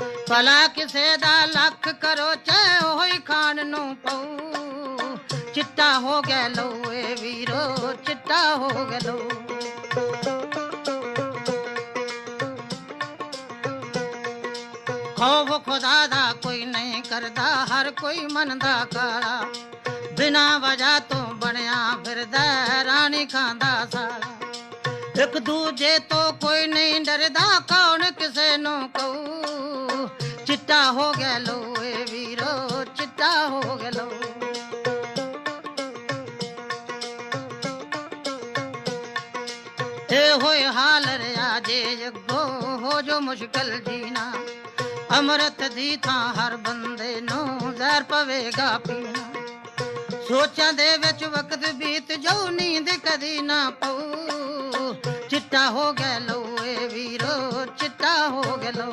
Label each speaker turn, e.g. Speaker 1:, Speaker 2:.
Speaker 1: ਭਲਾ ਕਿਸੇ ਦਾ ਲੱਖ ਕਰੋ, ਚਾਹੇ ਹੋਈ ਖਾਨ ਨੂੰ ਪਊ ਚਿੱਟਾ ਹੋ ਗਿਆ ਲੋ ਏ ਵੀਰੋ, ਚਿੱਟਾ ਹੋ ਗਿਆ ਲੋ ਖੌਫ ਖੁਦਾ ਦਾ ਕੋਈ ਨਹੀਂ ਕਰਦਾ, ਹਰ ਕੋਈ ਮੰਨਦਾ ਕਾਲਾ। ਬਿਨਾ ਵਜਾ ਤੋਂ ਬਣਿਆ ਫਿਰਦਾ, ਰਾਣੀ ਖਾਂਦਾ ਸਾਲਾ। ਇੱਕ ਦੂਜੇ ਤੋਂ ਕੋਈ ਨਹੀਂ ਡਰਦਾ ਕੌਣ ਚਿੱਟਾ ਹੋ ਗਿਆ ਲੋ ਏ ਵੀਰੋ, ਚਿੱਟਾ ਹੋ ਗਿਆ ਲੋ ਇਹ ਹੋਏ ਹਾਲ ਰਿਆ ਜੇ ਜੱਗੋ, ਹੋ ਜੋ ਮੁਸ਼ਕਲ ਜੀਣਾ। ਅੰਮ੍ਰਿਤ ਦੀ ਥਾਂ ਹਰ ਬੰਦੇ ਨੂੰ ਜ਼ਹਿਰ ਪਵੇਗਾ ਪੀਣਾ। ਸੋਚਾਂ ਦੇ ਵਿੱਚ ਵਕਤ ਬੀਤ ਜਾਊ, ਨੀਂਦ ਕਦੀ ਨਾ ਪਊ। ਚਿੱਟਾ ਹੋ ਗਿਆ ਲੋ ਵੀਰੋ, ਚਿੱਟਾ ਹੋ ਗਿਆ ਲੋ